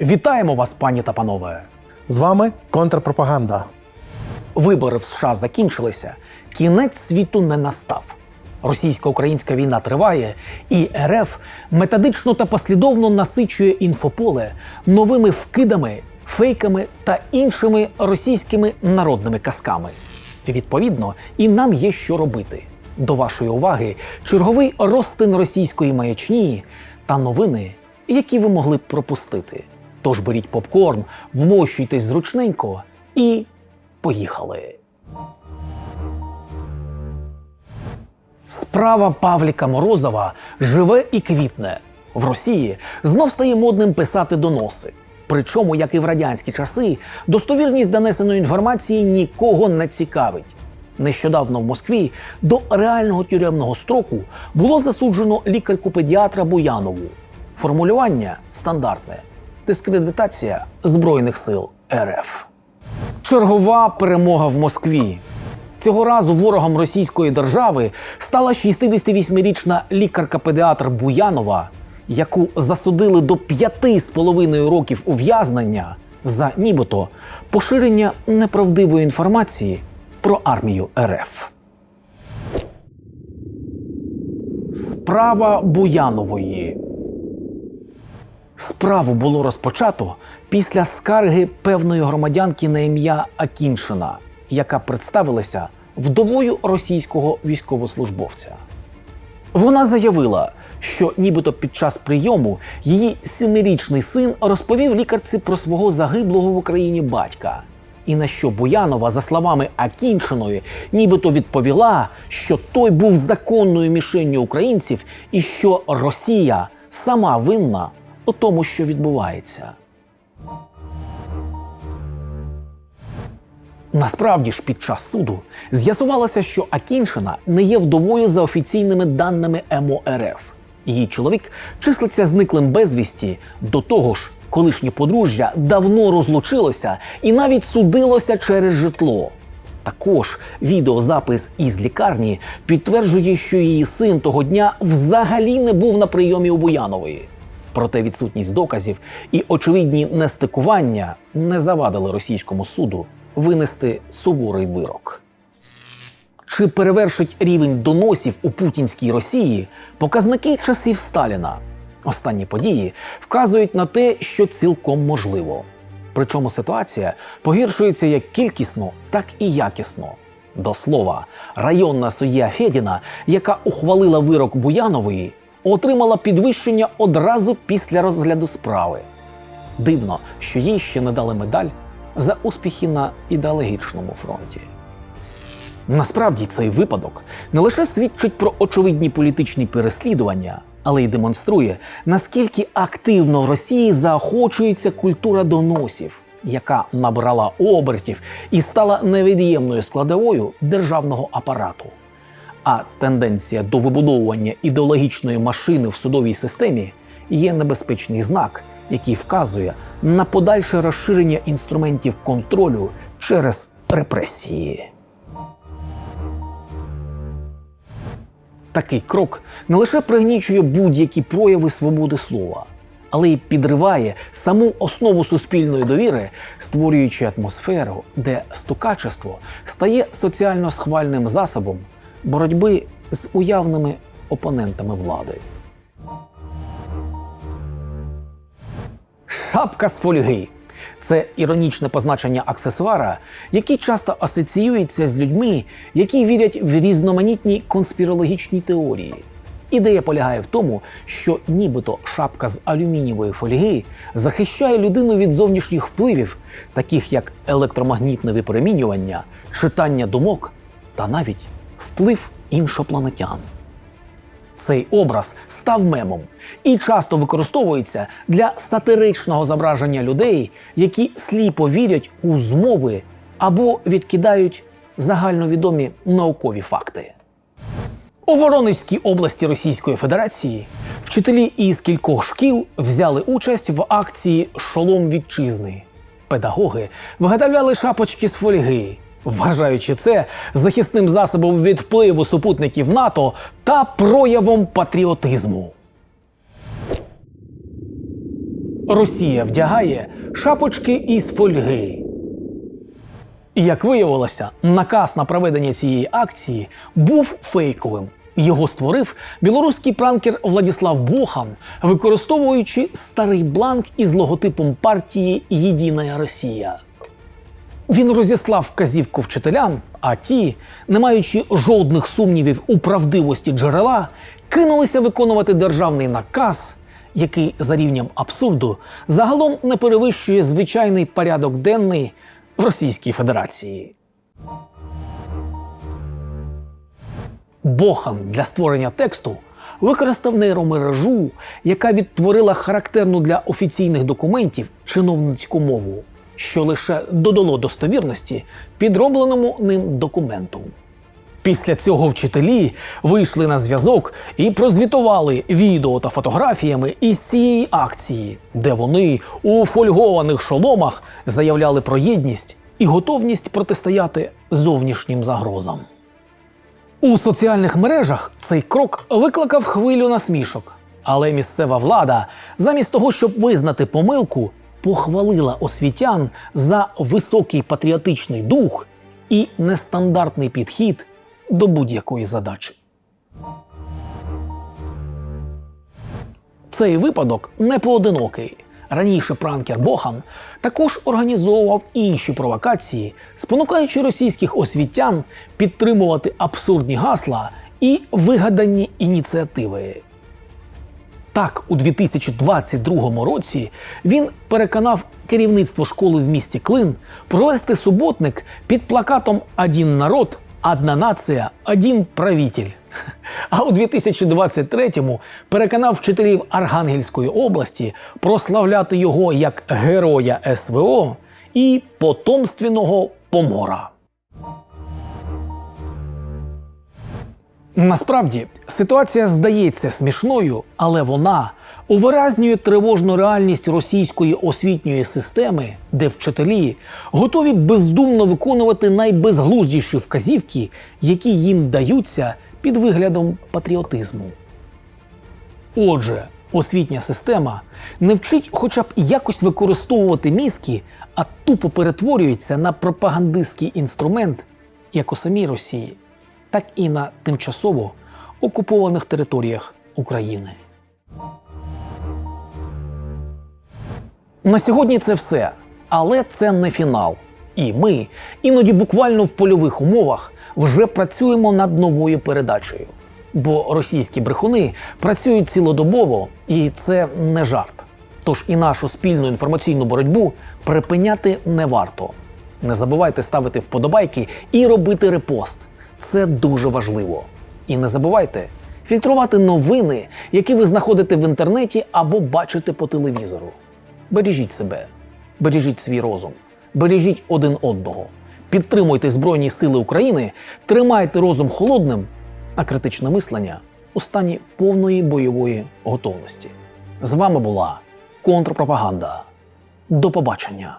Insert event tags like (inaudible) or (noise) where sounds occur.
Вітаємо вас, пані та панове! З вами контрпропаганда. Вибори в США закінчилися, кінець світу не настав. Російсько-українська війна триває, і РФ методично та послідовно насичує інфополе новими вкидами, фейками та іншими російськими народними казками. Відповідно, і нам є що робити. До вашої уваги черговий розтин російської маячні та новини, які ви могли б пропустити. Тож беріть попкорн, вмощуйтесь зручненько і поїхали. Справа Павліка Морозова живе і квітне. В Росії знов стає модним писати доноси. Причому, як і в радянські часи, достовірність донесеної інформації нікого не цікавить. Нещодавно в Москві до реального тюремного строку було засуджено лікарку-педіатра Буянову. Формулювання стандартне: дискредитація Збройних сил РФ. Чергова перемога в Москві. Цього разу ворогом російської держави стала 68-річна лікарка-педіатр Буянова, яку засудили до п'яти з половиною років ув'язнення за нібито поширення неправдивої інформації про армію РФ. Справа Буянової. Справу було розпочато після скарги певної громадянки на ім'я Акіншина, яка представилася вдовою російського військовослужбовця. Вона заявила, що нібито під час прийому її сімирічний син розповів лікарці про свого загиблого в Україні батька. І на що Буянова, за словами Акіншиної, нібито відповіла, що той був законною мішенню українців і що Росія сама винна у тому, що відбувається. Насправді ж під час суду з'ясувалося, що Акіншина не є вдовою за офіційними даними МОРФ. Її чоловік числиться зниклим безвісті до того ж, колишнє подружжя давно розлучилося і навіть судилося через житло. Також відеозапис із лікарні підтверджує, що її син того дня взагалі не був на прийомі у Буянової. Проте відсутність доказів і очевидні нестикування не завадили російському суду винести суворий вирок. Чи перевершить рівень доносів у путінській Росії показники часів Сталіна? Останні події вказують на те, що цілком можливо. Причому ситуація погіршується як кількісно, так і якісно. До слова, районна суддя Федіна, яка ухвалила вирок Буянової, отримала підвищення одразу після розгляду справи. Дивно, що їй ще не дали медаль за успіхи на ідеологічному фронті. Насправді цей випадок не лише свідчить про очевидні політичні переслідування, але й демонструє, наскільки активно в Росії заохочується культура доносів, яка набрала обертів і стала невід'ємною складовою державного апарату. А тенденція до вибудовування ідеологічної машини в судовій системі є небезпечний знак, який вказує на подальше розширення інструментів контролю через репресії. Такий крок не лише пригнічує будь-які прояви свободи слова, але й підриває саму основу суспільної довіри, створюючи атмосферу, де стукачество стає соціально схвальним засобом боротьби з уявними опонентами влади. Шапка з фольги це іронічне позначення аксесуара, який часто асоціюється з людьми, які вірять в різноманітні конспірологічні теорії. Ідея полягає в тому, що нібито шапка з алюмінієвої фольги захищає людину від зовнішніх впливів, таких як електромагнітне випромінювання, читання думок та навіть вплив іншопланетян. Цей образ став мемом і часто використовується для сатиричного зображення людей, які сліпо вірять у змови або відкидають загальновідомі наукові факти. У Воронезькій області Російської Федерації вчителі із кількох шкіл взяли участь в акції Шолом вітчизни. Педагоги виготовляли шапочки з фольги, вважаючи це захисним засобом від впливу супутників НАТО та проявом патріотизму. Росія вдягає шапочки із фольги. Як виявилося, наказ на проведення цієї акції був фейковим. Його створив білоруський пранкер Владіслав Бохан, використовуючи старий бланк із логотипом партії Єдина Росія. Він розіслав вказівку вчителям, а ті, не маючи жодних сумнівів у правдивості джерела, кинулися виконувати державний наказ, який за рівнем абсурду загалом не перевищує звичайний порядок денний в Російській Федерації. Бохан для створення тексту використав нейромережу, яка відтворила характерну для офіційних документів чиновницьку мову, що лише додало достовірності підробленому ним документу. Після цього вчителі вийшли на зв'язок і прозвітували відео та фотографіями із цієї акції, де вони у фольгованих шоломах заявляли про єдність і готовність протистояти зовнішнім загрозам. У соціальних мережах цей крок викликав хвилю насмішок. Але місцева влада, замість того, щоб визнати помилку, похвалила освітян за високий патріотичний дух і нестандартний підхід до будь-якої задачі. Цей випадок не поодинокий. Раніше пранкер Бохан також організовував інші провокації, спонукаючи російських освітян підтримувати абсурдні гасла і вигадані ініціативи. Так, у 2022 році він переконав керівництво школи в місті Клин провести суботник під плакатом Один народ, одна нація, один правитель. (laughs) А у 2023-му переконав вчителів Архангельської області прославляти його як героя СВО і потомственного помора. Насправді ситуація здається смішною, але вона увиразнює тривожну реальність російської освітньої системи, де вчителі готові бездумно виконувати найбезглуздіші вказівки, які їм даються під виглядом патріотизму. Отже, освітня система не вчить хоча б якось використовувати мізки, а тупо перетворюється на пропагандистський інструмент як у самій Росії, так і на тимчасово окупованих територіях України. На сьогодні це все, але це не фінал. І ми іноді буквально в польових умовах вже працюємо над новою передачею. Бо російські брехуни працюють цілодобово, і це не жарт. Тож і нашу спільну інформаційну боротьбу припиняти не варто. Не забувайте ставити вподобайки і робити репост. Це дуже важливо. І не забувайте фільтрувати новини, які ви знаходите в інтернеті або бачите по телевізору. Бережіть себе, бережіть свій розум, бережіть один одного, підтримуйте Збройні Сили України, тримайте розум холодним, а критичне мислення у стані повної бойової готовності. З вами була контрпропаганда. До побачення!